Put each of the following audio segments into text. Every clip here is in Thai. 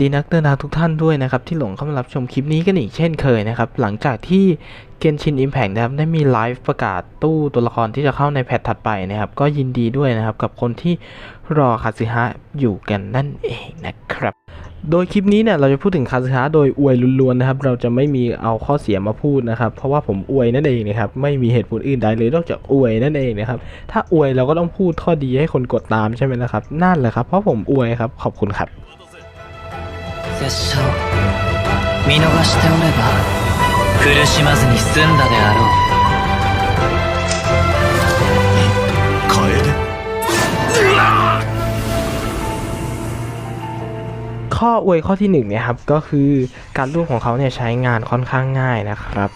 ดีนักเดินทางทุกท่านด้วยนะครับ ที่หลงเข้ามารับชมคลิปนี้กันอีกเช่นเคยนะครับ หลังจากที่เกนชิน Impact นะครับได้มีไลฟ์ประกาศตู้ตัวละครที่จะเข้าในแพทถัดไปนะครับ ก็ยินดีด้วยนะครับกับคนที่รอคาซึฮะอยู่กันนั่นเองนะครับ โดยคลิปนี้เนี่ยเราจะพูดถึงคาซึฮะโดยอวยล้วนๆนะครับ เราจะไม่มีเอาข้อเสียมาพูดนะครับ เพราะว่าผมอวยนั่นเองนะครับไม่มีเหตุผลอื่นใดเลยนอกจากอวยนั่นเองนะครับถ้าอวยเราก็ต้องพูดข้อดีให้คนกดตามใช่ไหมนะครับนั่นแหละครับเพราะผมอวยครับขอบคุณครับ 拙者を見逃しておれば苦しまずに済んだであろう楓 ข้ออวยข้อที่หนึ่งเนี่ยครับก็คือการรูปของเขาเนี่ยใช้งานค่อนข้างง่ายนะครับ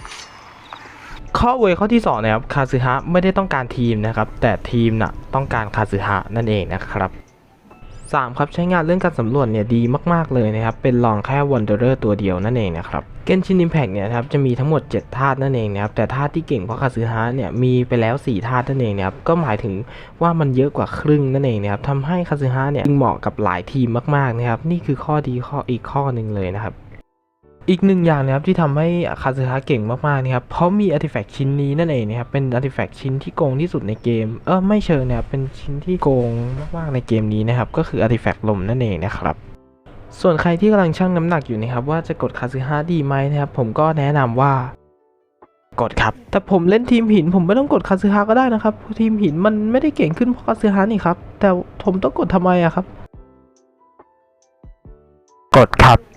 ข้ออวยข้อที่สองนะครับคาซึฮะไม่ได้ต้องการทีมนะครับ แต่ทีมน่ะต้องการคาซึฮะนั่นเองนะครับ สามครับ ใช้งานเรื่องการสำรวจเนี่ยดีมากๆเลยนะครับ เป็นรองแค่ Wanderer ตัวเดียวนั่นเองนะครับเกนชิน Impact เนี่ยครับจะมีทั้งหมด 7 ธาตุนั่นเองนะครับแต่ธาตุที่เก่งเพราะคาซึฮะเนี่ยมีไปแล้ว 4 ธาตุนั่นเองนะครับก็หมายถึงว่ามันเยอะกว่าครึ่งนั่นเองนะครับทำให้คาซึฮะเนี่ยเหมาะกับหลายทีมมากๆนะครับนี่คือข้อดีข้ออีกข้อหนึ่งเลยนะครับ อีกหนึ่งอย่างนะครับที่ทำให้คาซึฮะเก่งมากๆนะครับเพราะมีอาร์ติแฟกต์ชิ้นนี้นั่นเองนะครับเป็นอาร์ติแฟกต์ชิ้นที่โกงที่สุดในเกมเออไม่เชิงนะครับเป็นชิ้นที่โกงมากๆในเกมนี้นะครับก็คืออาร์ติแฟกต์ลมนั่นเองนะครับส่วนใครที่กำลังชั่งน้ำหนักอยู่นะครับว่าจะกดคาซึฮะดีไหมนะครับผมก็แนะนำว่ากดครับ แต่ผมเล่นทีมหินผมไม่ต้องกดคาซึฮะก็ได้นะครับทีมหินมันไม่ได้เก่งขึ้นเพราะคาซึฮะนี่ครับแต่ผมต้องกดทำไมอะครับ กดครับ